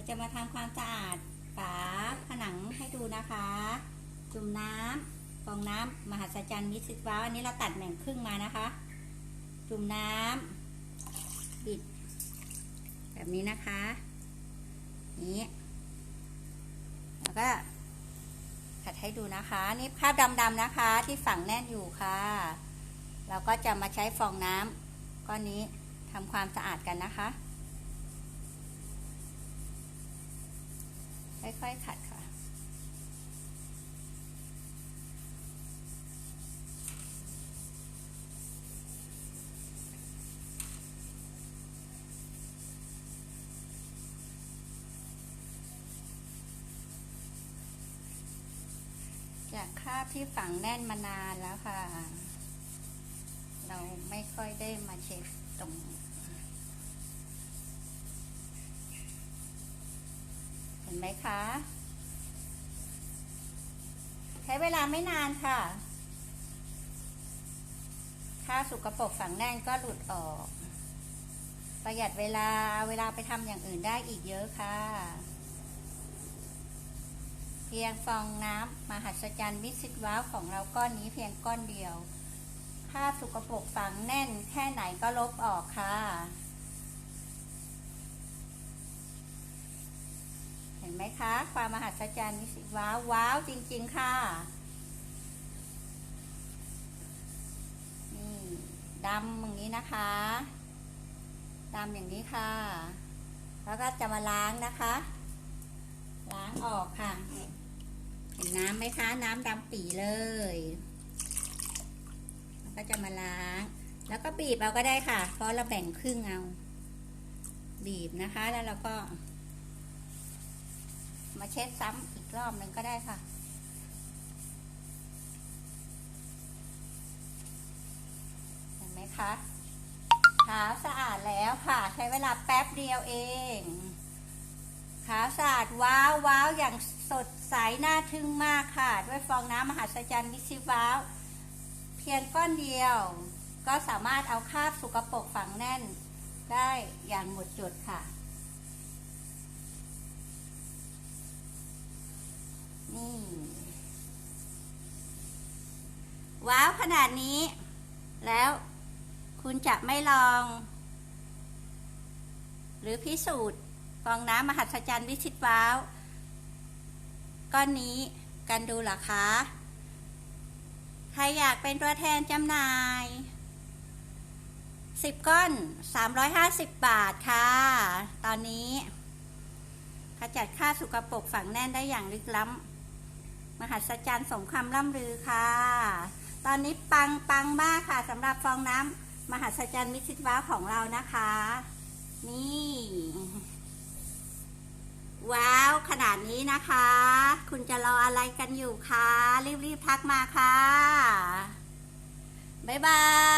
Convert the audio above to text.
เราจะมาทำความสะอาดฝาผนังให้ดูนะคะ จุ่มน้ำฟองน้ำมหัศจรรย์มิสซิสว้าวอันนี้เราตัดแบ่งครึ่งมานะคะ จุ่มน้ำบิด แบบนี้นะคะนี้แล้วก็ขัดให้ดูนะคะ นี่คราบดำๆนะคะ ที่ฝังแน่นอยู่ค่ะ เราก็จะมาใช้ฟองน้ำก้อนนี้ทำความสะอาดกันนะคะ ค่อยๆขัดค่ะ จากคราบที่ฝังแน่นมานานแล้วค่ะ เราไม่ค่อยได้มาเช็คตรง เห็นไหมคะ ใช้เวลาไม่นานค่ะ ถ้าสุกปรกฝังแน่นก็หลุดออก ประหยัดเวลาเวลาไปทำอย่างอื่นได้อีกเยอะค่ะ เพียงฟองน้ำมหัศจรรย์มิสซิสว้าวของเราก้อนนี้เพียงก้อนเดียวถ้าสุกปรกฝังแน่นแค่ไหนก็ลบออกค่ะ เห็น ไหมคะ ความมหัศจรรย์มิสซิสว้าวว้าวจริง ๆ ค่ะนี่ดำอย่างนี้นะคะดำอย่างนี้ค่ะ แล้วก็จะมาล้างนะคะ ล้างออกค่ะ เห็นน้ำไหมคะ น้ำดำปีเลยแล้วก็จะมาล้าง แล้วก็บีบเอาก็ได้ค่ะ เพราะเราแบ่งครึ่งเอา บีบนะคะแล้วเราก็ มาเช็ดซ้ำอีกรอบหนึ่งก็ได้ค่ะ เห็นไหมคะขาวสะอาดแล้วค่ะ ใช้เวลาแป๊บเดียวเองขาวสะอาดว้าวว้าวอย่างสดใสน่าทึ่งมากค่ะ ด้วยฟองน้ำมหัศจรรย์มิซิว้าวเพียงก้อนเดียว ก็สามารถเอาคราบสุกปรกฝังแน่น ได้อย่างหมดจดค่ะ นี่ ว้าวขนาดนี้ แล้วคุณจะไม่ลอง หรือพิสูจน์ฟองน้ำมหัศจรรย์วิชิตว้าว ก้อนนี้กันดูหรอคะ ใครอยากเป็นตัวแทนจำหน่าย 10 ก้อน 350 บาทค่ะ ตอนนี้ขจัดค่าสุกปกฝังแน่นได้อย่างลึกล้ำ มหัศจรรย์สมคำล่ำลือค่ะ ตอนนี้ปังปังมากค่ะสำหรับฟองน้ำมหัศจรรย์มิชิตว้าของเรานะคะ นี่ ว้าวขนาดนี้นะคะ คุณจะรออะไรกันอยู่คะรีบๆทักมาค่ะ บ๊ายบาย